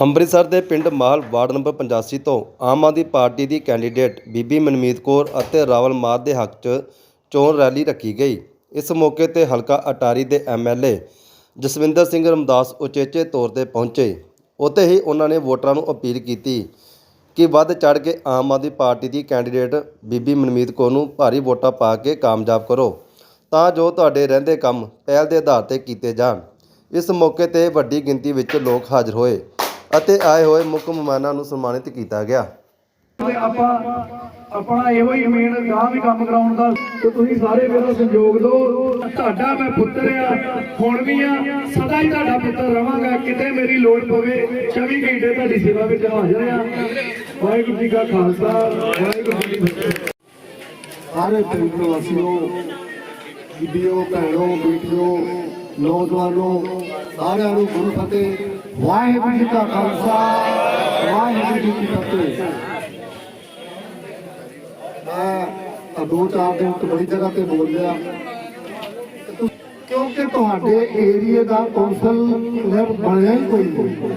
ਅੰਮ੍ਰਿਤਸਰ ਦੇ ਪਿੰਡ ਮਾਹਲ ward number 85 ਤੋਂ ਆਮ ਆਦਮੀ ਪਾਰਟੀ ਦੀ ਕੈਂਡੀਡੇਟ ਬੀਬੀ ਮਨਮੀਤ ਕੌਰ ਅਤੇ ਰਾਵਲ ਮਾਰ ਦੇ ਹੱਕ 'ਚ ਚੋਣ ਰੈਲੀ ਰੱਖੀ ਗਈ। ਇਸ ਮੌਕੇ ਤੇ ਹਲਕਾ ਅਟਾਰੀ ਦੇ ਐਮਐਲਏ ਜਸਵਿੰਦਰ ਸਿੰਘ ਰਮਦਾਸ ਉਚੇਚੇ ਤੌਰ ਤੇ ਪਹੁੰਚੇ। ਉੱਥੇ ਹੀ ਉਹਨਾਂ ਨੇ ਵੋਟਰਾਂ ਨੂੰ ਅਪੀਲ ਕੀਤੀ ਕਿ ਵੱਧ ਚੜ ਕੇ ਆਮ ਆਦਮੀ ਪਾਰਟੀ ਦੀ ਕੈਂਡੀਡੇਟ ਬੀਬੀ ਮਨਮੀਤ ਕੌਰ ਨੂੰ ਭਾਰੀ ਵੋਟਾਂ ਪਾ ਕੇ ਕਾਮਯਾਬ ਕਰੋ, ਤਾਂ ਜੋ ਤੁਹਾਡੇ ਰਹਿੰਦੇ ਕੰਮ ਪਹਿਲ ਦੇ ਆਧਾਰ ਤੇ ਕੀਤੇ ਜਾਣ। ਇਸ ਮੌਕੇ ਤੇ ਵੱਡੀ ਗਿਣਤੀ ਵਿੱਚ ਲੋਕ ਹਾਜ਼ਰ ਹੋਏ। ਅਤੇ ਆਏ ਹੋਏ ਮੁੱਖ ਮਹਿਮਾਨਾਂ ਨੂੰ ਸਨਮਾਨਿਤ ਕੀਤਾ ਗਿਆ। ਤੇ ਆਪਾਂ ਆਪਣਾ ਇਹੋ ਹੀ ਮੇਨ ਗਾਂ ਵੀ ਕੰਮ ਕਰਾਉਣ ਦਾ ਤੇ ਤੁਸੀਂ ਸਾਰੇ ਮੇਰਾ ਸਹਿਯੋਗ ਦਿਓ। ਤੁਹਾਡਾ ਮੈਂ ਪੁੱਤਰ ਆ ਹੁਣ ਵੀ ਆ ਸਦਾ ਹੀ ਤੁਹਾਡਾ ਪੁੱਤਰ ਰਵਾਂਗਾ ਕਿਤੇ ਮੇਰੀ ਲੋੜ ਪਵੇ 24 ਘੰਟੇ ਤੁਹਾਡੀ ਸੇਵਾ ਵਿੱਚ ਹਾਜ਼ਰ ਆ। ਵਾਹਿਗੁਰੂ ਜੀ ਕਾ ਖਾਲਸਾ ਵਾਹਿਗੁਰੂ ਜੀ ਕੀ ਫਤਿਹ। ਸਾਰੇ ਪਿੰਡ ਵਾਸੀਓ ਬੀਬੀਓ ਭੈਣੋ ਬੇਟੀਓ ਨੌਜਵਾਨੋ ਸਾਰਿਆਂ ਨੂੰ ਗੁਰੂ ਫਤਿਹ। ਵਾਹਿਗੁਰੂ ਜੀ ਕਾ ਖਾਲਸਾ, ਵਾਹਿਗੁਰੂ ਜੀ ਕੀ ਫਤਿਹ। ਮੈਂ ਦੋ ਚਾਰ ਦਿਨ ਤੋਂ ਬੜੀ ਜਗ੍ਹਾ ਤੇ ਬੋਲ ਰਿਹਾ। ਕਿਉਂਕਿ ਤੁਹਾਡੇ ਏਰੀਏ ਦਾ ਕੌਂਸਲਰ ਬਣਿਆ ਹੀ ਕੋਈ ਨਹੀਂ।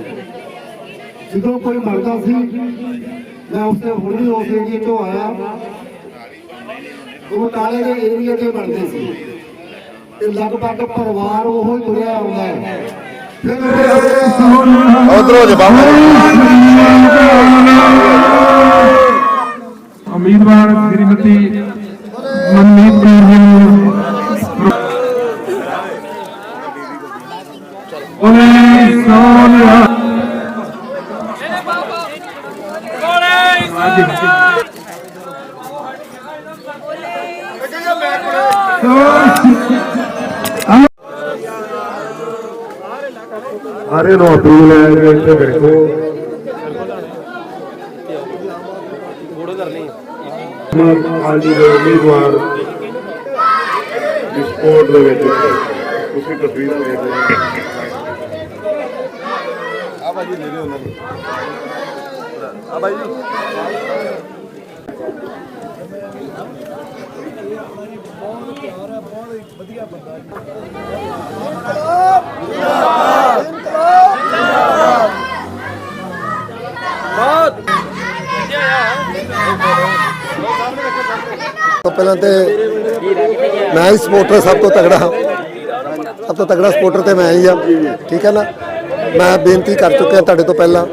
ਜਦੋਂ ਕੋਈ ਮਰਦਾ ਸੀ, ਮੈਂ ਉਸੇ ਹੁਣ ਵੀ ਉਸ ਏਰੀਏ ਤੋਂ ਆਇਆ। ਉਹ ਟਾਲੇ ਦੇ ਏਰੀਏ ਤੇ ਬਣਦੇ ਸੀ। ਤੇ ਲਗਭਗ ਪਰਿਵਾਰ ਉਹ ਹੀ ਤੁਰਿਆ ਆਉਂਦਾ ਹੈ। ਫਿਰ ਉਧਰੋਂ ਜਵਾਬ ਉਮੀਦਵਾਰ ਸ਼੍ਰੀਮਤੀ ਮਨਮੀਤ ਕੌਰ ਜੀ ਨੂੰ ਉਹਨੇ ਸੋਨਿਆ ਸਾਰੇ ਨੂੰ ਅਪੀਲ ਹੈ ਕਿ ਇੱਥੇ ਬੈਠੋ ਆਜੀ ਦੇ ਉਮੀਦਵਾਰ ਇਸ ਕੋਰਟ ਦੇ ਵਿੱਚ ਤੁਸੀਂ ਤਸਵੀਰਾਂ ਵੇਖ ਰਹੇ ਹੋ ਤੋਂ ਪਹਿਲਾਂ ਤੇ ਮੈਂ ਹੀ ਸਪੋਰਟਰ, ਸਭ ਤੋਂ ਤਗੜਾ ਸਭ ਤੋਂ ਤਗੜਾ ਸਪੋਰਟਰ ਤੇ ਮੈਂ ਹੀ ਆ, ਠੀਕ ਹੈ ਨਾ? ਮੈਂ ਬੇਨਤੀ ਕਰ ਚੁੱਕਿਆ ਤੁਹਾਡੇ ਤੋਂ ਪਹਿਲਾਂ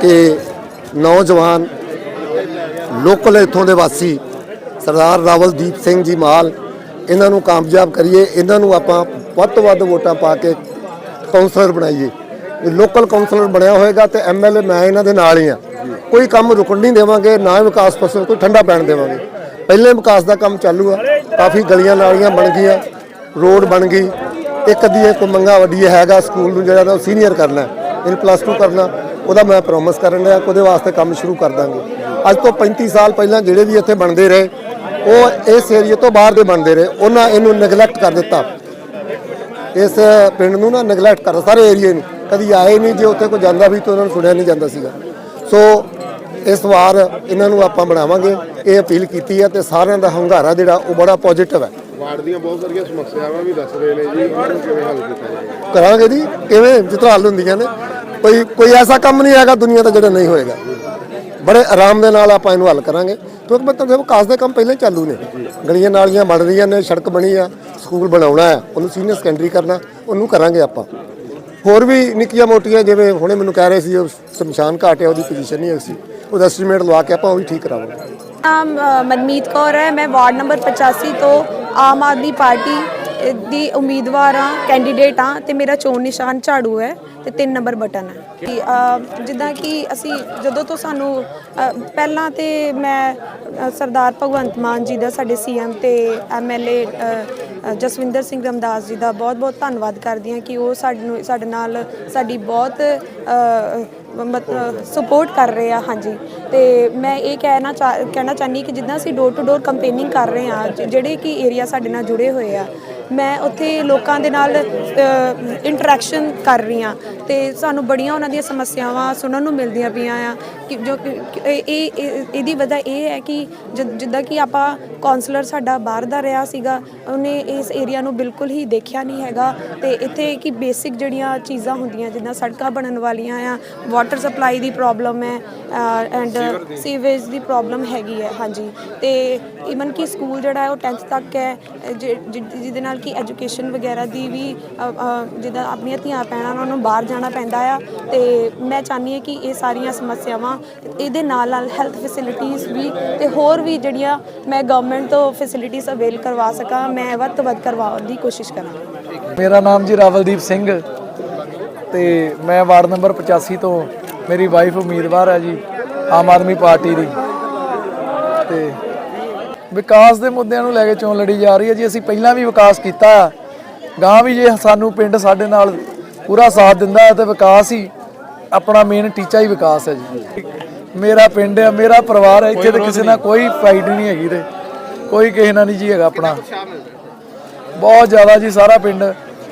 ਕਿ ਨੌਜਵਾਨ ਲੋਕਲ ਇੱਥੋਂ ਦੇ ਵਾਸੀ, ਸਰਦਾਰ ਰਾਵਲਦੀਪ ਸਿੰਘ ਜੀ ਮਾਲ, ਇਹਨਾਂ ਨੂੰ ਕਾਮਯਾਬ ਕਰੀਏ, ਇਹਨਾਂ ਨੂੰ ਆਪਾਂ ਵੱਧ ਤੋਂ ਵੱਧ ਵੋਟਾਂ ਪਾ ਕੇ ਕਾਉਂਸਲਰ ਬਣਾਈਏ। ਲੋਕਲ ਕਾਉਂਸਲਰ ਬਣਿਆ ਹੋਏਗਾ ਤੇ ਐਮਐਲਏ ਮੈਂ ਇਹਨਾਂ ਦੇ ਨਾਲ ਹੀ ਆ ਕੋਈ ਕੰਮ ਰੁਕਣ ਨਹੀਂ ਦੇਵਾਂਗੇ, ਨਾ ਵਿਕਾਸ ਪਸੰਦ ਕੋਈ ਠੰਡਾ ਪੈਣ ਦੇਵਾਂਗੇ। ਪਹਿਲੇ ਵਿਕਾਸ ਦਾ ਕੰਮ ਚਾਲੂ ਆ, ਕਾਫੀ ਗਲੀਆਂ ਨਾਲੀਆਂ ਬਣ ਗਈਆਂ, ਰੋਡ ਬਣ ਗਈ। ਇੱਕ ਅੱਧੀ ਇੱਕ ਮੰਗਾ ਵੱਡੀ ਹੈਗਾ, ਸਕੂਲ ਨੂੰ ਜਿਹੜਾ ਉਹ ਸੀਨੀਅਰ ਕਰਨਾ ਹੈ। ਪਲੱਸ 2 ਕਰਨਾ, ਉਹਦਾ ਮੈਂ ਪ੍ਰੋਮਿਸ ਕਰਨ ਰਿਹਾ ਉਹਦੇ ਵਾਸਤੇ ਕੰਮ ਸ਼ੁਰੂ ਕਰ ਦਾਂਗੇ। ਅੱਜ ਤੋਂ 35 ਸਾਲ ਪਹਿਲਾਂ ਜਿਹੜੇ ਵੀ ਇੱਥੇ ਬਣਦੇ ਰਹੇ ਉਹ ਇਸ ਏਰੀਏ ਤੋਂ ਬਾਹਰ ਦੇ ਬਣਦੇ ਰਹੇ ਉਹਨਾਂ ਇਹਨੂੰ ਨੈਗਲੈਕਟ ਕਰ ਦਿੱਤਾ। ਇਸ ਪਿੰਡ ਨੂੰ ਨਾ ਨੈਗਲੈਕਟ ਕਰ ਸਾਰੇ ਏਰੀਏ ਨੂੰ। ਕਦੀ ਆਏ ਨਹੀਂ ਜੇ ਉੱਥੇ ਕੋਈ ਜਾਂਦਾ ਵੀ ਤਾਂ ਉਹਨਾਂ ਨੂੰ ਸੁਣਿਆ ਨਹੀਂ ਜਾਂਦਾ ਸੀਗਾ। ਸੋ ਇਸ ਵਾਰ ਇਹਨਾਂ ਨੂੰ ਆਪਾਂ ਬਣਾਵਾਂਗੇ ਇਹ ਅਪੀਲ ਕੀਤੀ ਹੈ ਤੇ ਸਾਰਿਆਂ ਦਾ ਹੰਗਾਰਾ ਜਿਹੜਾ ਉਹ ਬੜਾ ਪੋਜ਼ਿਟਿਵ ਹੈ। ਵਾਰਡ ਦੀਆਂ ਬਹੁਤ ਸਾਰੀਆਂ ਸਮੱਸਿਆਵਾਂ ਵੀ ਦੱਸ ਰਹੇ ਨੇ ਜੀ ਉਹਨਾਂ ਨੂੰ ਕਿਵੇਂ ਹੱਲ ਕੀਤਾ ਜਾਏਗਾ ਕਰਾਂਗੇ ਜੀ ਕਿਵੇਂ ਤਰ੍ਹਾਂ ਹੱਲ ਹੁੰਦੀਆਂ ਨੇ। ਕੋਈ ਕੋਈ ਐਸਾ ਕੰਮ ਨਹੀਂ ਹੈਗਾ ਦੁਨੀਆ ਤੇ ਜਿਹੜਾ ਨਹੀਂ ਹੋਏਗਾ। ਬੜੇ ਆਰਾਮ ਦੇ ਨਾਲ ਆਪਾਂ ਇਹਨੂੰ ਹੱਲ ਕਰਾਂਗੇ। ਕਿਉਂਕਿ ਮਤਲਬ ਦੇਖੋ, ਕਾਸ ਦੇ ਕੰਮ ਪਹਿਲਾਂ ਹੀ ਚਾਲੂ ਨੇ। ਗਲੀਆਂ ਨਾਲੀਆਂ ਬਣ ਰਹੀਆਂ ਨੇ, ਸੜਕ ਬਣੀ ਆ, ਸਕੂਲ ਬਣਾਉਣਾ ਹੈ, ਉਹਨੂੰ ਸੀਨੀਅਰ ਸੈਕੰਡਰੀ ਕਰਨਾ, ਉਹਨੂੰ ਕਰਾਂਗੇ ਆਪਾਂ। ਹੋਰ ਵੀ ਨਿੱਕੀਆਂ ਮੋਟੀਆਂ, ਜਿਵੇਂ ਹੁਣੇ ਮੈਨੂੰ ਕਹਿ ਰਹੇ ਸੀ, ਉਹ ਸ਼ਮਸ਼ਾਨ ਘਾਟ ਹੈ, ਉਹਦੀ ਪੋਜੀਸ਼ਨ ਨਹੀਂ ਸੀ ਉਹਦਾ ਐਸਟੀਮੇਟ ਲਵਾ ਕੇ ਆਪਾਂ ਉਹ ਵੀ ਠੀਕ ਕਰਾਵਾਂਗੇ। ਨਾਮ ਮਨਮੀਤ ਕੌਰ ਹੈ। ਮੈਂ ਵਾਰਡ ਨੰਬਰ 85 ਤੋਂ ਆਮ ਆਦਮੀ ਪਾਰਟੀ ਦੀ ਉਮੀਦਵਾਰ ਹਾਂ ਕੈਂਡੀਡੇਟ ਹਾਂ ਤੇ ਮੇਰਾ ਚੋਣ ਨਿਸ਼ਾਨ ਝਾੜੂ ਹੈ ਤੇ 3 ਨੰਬਰ ਬਟਨ ਹੈ। ਕਿ, ਜਿੱਦਾਂ ਕਿ ਅਸੀਂ ਜਦੋਂ ਤੋਂ ਸਾਨੂੰ ਪਹਿਲਾਂ ਤੇ ਮੈਂ ਸਰਦਾਰ ਭਗਵੰਤ ਮਾਨ ਜੀ ਦਾ ਸਾਡੇ ਸੀਐਮ ਤੇ ਐਮਐਲਏ ਜਸਵਿੰਦਰ ਸਿੰਘ ਰਮਦਾਸ ਜੀ ਦਾ ਬਹੁਤ-ਬਹੁਤ ਧੰਨਵਾਦ ਕਰਦੀ ਹਾਂ ਕਿ ਉਹ ਸਾਨੂੰ ਸਾਡੇ ਨਾਲ ਸਾਡੀ ਬਹੁਤ ਸਪੋਰਟ ਕਰ ਰਹੇ ਆ ਹਾਂਜੀ। ਤੇ ਮੈਂ ਇਹ ਕਹਿਣਾ ਚਾਹ- ਕਹਿਣਾ ਚਾਹਨੀ ਕਿ ਜਿੱਦਾਂ ਅਸੀਂ ਡੋਰ ਟੂ ਡੋਰ ਕੰਪੇਨਿੰਗ ਕਰ ਰਹੇ ਆ ਜਿਹੜੇ ਕਿ ਏਰੀਆ ਸਾਡੇ ਨਾਲ ਜੁੜੇ ਹੋਏ ਆ ਮੈਂ ਉੱਥੇ ਲੋਕਾਂ ਦੇ ਨਾਲ ਇੰਟਰੈਕਸ਼ਨ ਕਰ ਰਹੀ ਹਾਂ। ਤੇ ਸਾਨੂੰ ਬੜੀਆਂ ਉਹਨਾਂ ਦੀਆਂ ਸਮੱਸਿਆਵਾਂ ਸੁਣਨ ਨੂੰ ਮਿਲਦੀਆਂ ਪਈਆਂ ਆ ਕਿ ਜੋ ਕਿ ਕਿ ਇਹ, ਇਹ- ਇਹ- ਇਹਦੀ ਵਜ੍ਹਾ ਇਹ ਹੈ ਕਿ ਜਦ- ਜਿੱਦਾਂ ਕਿ ਆਪਾਂ ਕਾਉਂਸਲਰ ਸਾਡਾ ਬਾਹਰ ਦਾ ਰਿਹਾ ਸੀਗਾ, ਉਹਨੇ ਇਸ ਏਰੀਆ ਨੂੰ ਬਿਲਕੁਲ ਹੀ ਦੇਖਿਆ ਨਹੀਂ ਹੈਗਾ। ਤੇ ਇੱਥੇ ਕਿ ਬੇਸਿਕ ਜਿਹੜੀਆਂ ਚੀਜ਼ਾਂ ਹੁੰਦੀਆਂ, ਜਿੱਦਾਂ ਸੜਕਾਂ ਬਣਨ ਵਾਲੀਆਂ ਆ ਵਾਟਰ ਸਪਲਾਈ ਦੀ ਪ੍ਰੋਬਲਮ ਹੈ ਐਂਡ ਸੀਵੇਜ ਦੀ ਪ੍ਰੋਬਲਮ ਹੈਗੀ ਹੈ, ਹਾਂਜੀ। ਤੇ ਇਵਨ ਕਿ ਸਕੂਲ ਜਿਹੜਾ ਹੈ, ਉਹ 10th ਤੱਕ ਹੈ ਜਿ- ਜਿ- ਜਿਹਦੇ ਨਾਲ ਕਿ ਐਜੂਕੇਸ਼ਨ ਵਗੈਰਾ ਦੀ ਵੀ ਜਿੱਦਾਂ ਆਪਣੀਆਂ ਧੀਆਂ ਪੈਣਾ ਉਹਨਾਂ ਨੂੰ ਬਾਹਰ ਜਾਣਾ ਪੈਂਦਾ ਆ। ਤੇ ਮੈਂ ਚਾਹੁੰਦੀ ਹਾਂ ਕਿ ਇਹ ਸਾਰੀਆਂ ਸਮੱਸਿਆਵਾਂ ਇਹਦੇ ਨਾਲ ਨਾਲ ਹੈਲਥ ਫੈਸਿਲਿਟੀਆਂ ਵੀ ਤੇ ਹੋਰ ਵੀ ਜਿਹੜੀਆਂ ਮੈਂ ਗਵਰਨਮੈਂਟ ਤੋਂ ਫੈਸਿਲਿਟੀਆਂ ਅਵੇਲ ਕਰਵਾ ਸਕਾਂ, ਮੈਂ ਵੱਧ ਤੋਂ ਵੱਧ ਕਰਵਾਉਣ ਦੀ ਕੋਸ਼ਿਸ਼ ਕਰਾਂ ਮੇਰਾ ਨਾਮ ਜੀ ਰਾਵਲਦੀਪ ਸਿੰਘ ਤੇ ਮੈਂ ਵਾਰਡ ਨੰਬਰ 85 ਤੋਂ ਮੇਰੀ ਵਾਈਫ ਉਮੀਦਵਾਰ ਹੈ ਜੀ ਆਮ ਆਦਮੀ ਪਾਰਟੀ ਦੀ। ਤੇ ਵਿਕਾਸ ਦੇ ਮੁੱਦਿਆਂ ਨੂੰ ਲੈ ਕੇ ਚੋਣ ਲੜੀ ਜਾ ਰਹੀ ਹੈ ਜੀ। ਅਸੀਂ ਪਹਿਲਾਂ ਵੀ ਵਿਕਾਸ ਕੀਤਾ ਆ। ਗਾਂ ਵੀ ਜੇ ਸਾਨੂੰ ਪਿੰਡ ਸਾਡੇ ਨਾਲ ਪੂਰਾ ਸਾਥ ਦਿੰਦਾ ਹੈ ਤੇ ਵਿਕਾਸ ਹੀ ਆਪਣਾ ਮੇਨ ਟੀਚਾ ਹੀ ਵਿਕਾਸ ਹੈ ਜੀ। ਮੇਰਾ ਪਿੰਡ ਹੈ ਮੇਰਾ ਪਰਿਵਾਰ ਹੈ ਇੱਥੇ ਤੇ ਕਿਸੇ ਨਾਲ ਕੋਈ ਫਾਈਟ ਨਹੀਂ ਹੈਗੀ ਤੇ। ਕੋਈ ਕਿਸੇ ਨਾਲ ਨਹੀਂ ਜੀ ਹੈਗਾ ਆਪਣਾ। ਬਹੁਤ ਜ਼ਿਆਦਾ ਜੀ ਸਾਰਾ ਪਿੰਡ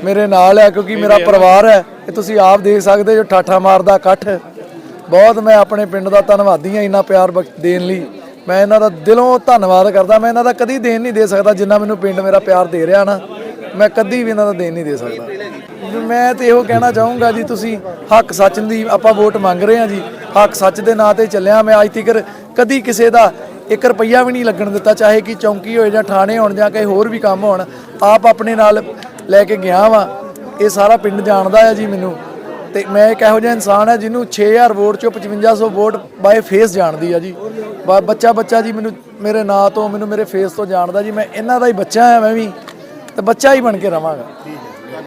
ਮੇਰੇ ਨਾਲ ਹੈ ਕਿਉਂਕਿ ਮੇਰਾ ਪਰਿਵਾਰ ਹੈ। ਇਹ ਤੁਸੀਂ ਆਪ ਦੇਖ ਸਕਦੇ ਜੋ ਠਾਠਾ ਮਾਰਦਾ ਇਕੱਠ। ਬਹੁਤ ਮੈਂ ਆਪਣੇ ਪਿੰਡ ਦਾ ਧੰਨਵਾਦੀ ਹਾਂ ਇੰਨਾ ਪਿਆਰ ਬਖ- ਦੇਣ ਲਈ। ਮੈਂ ਇਹਨਾਂ ਦਾ ਦਿਲੋਂ ਧੰਨਵਾਦ ਕਰਦਾ। ਮੈਂ ਇਹਨਾਂ ਦਾ ਕਦੀ ਦੇਣ ਨਹੀਂ ਦੇ ਸਕਦਾ ਜਿੰਨਾ ਮੈਨੂੰ ਪਿੰਡ ਮੇਰਾ ਪਿਆਰ ਦੇ ਰਿਹਾ ਨਾ। ਮੈਂ ਕਦੀ ਵੀ ਇਹਨਾਂ ਦਾ ਦੇਣ ਨਹੀਂ ਦੇ ਸਕਦਾ। ਮੈਂ ਤੇ ਇਹੋ ਕਹਿਣਾ ਚਾਹੂੰਗਾ ਜੀ, ਤੁਸੀਂ ਹੱਕ ਸੱਚ ਦੀ ਆਪਾਂ ਵੋਟ ਮੰਗ ਰਹੇ ਹਾਂ ਜੀ। ਹੱਕ ਸੱਚ ਦੇ ਨਾਂ ਤੇ ਚੱਲਿਆ ਮੈਂ। ਅੱਜ ਤੱਕ ਕਦੀ ਕਿਸੇ ਦਾ 1 ਰੁਪਈਆ ਵੀ ਨਹੀਂ ਲੱਗਣ ਦਿੱਤਾ, ਚਾਹੇ ਕਿ ਚੌਂਕੀ ਹੋਏ ਜਾਂ ਥਾਣੇ ਹੋਣ ਜਾਂ ਕੋਈ ਹੋਰ ਵੀ ਕੰਮ ਹੋਣ। ਆਪ ਆਪਣੇ ਨਾਲ ਲੈ ਕੇ ਗਿਆ ਵਾਂ। ਇਹ ਸਾਰਾ ਪਿੰਡ ਜਾਣਦਾ ਹੈ ਜੀ ਮੈਨੂੰ। ਤੇ ਮੈਂ ਇੱਕ ਇਹੋ ਜਿਹਾ ਇਨਸਾਨ ਹੈ ਜਿਹਨੂੰ 6000 ਵੋਟ ਚੋਂ 5500 ਵੋਟ ਬਾਏ ਫੇਸ ਜਾਣਦੀ ਆ ਜੀ। ਬੱਚਾ ਬੱਚਾ ਜੀ ਮੈਨੂੰ ਮੇਰੇ ਨਾਂ ਤੋਂ, ਮੈਨੂੰ ਮੇਰੇ ਫੇਸ ਤੋਂ ਜਾਣਦਾ ਜੀ। ਮੈਂ ਇਹਨਾਂ ਦਾ ਹੀ ਬੱਚਾ ਆ ਮੈਂ ਵੀ। ਤੇ ਬੱਚਾ ਹੀ ਬਣ ਕੇ ਰਵਾਂਗਾ।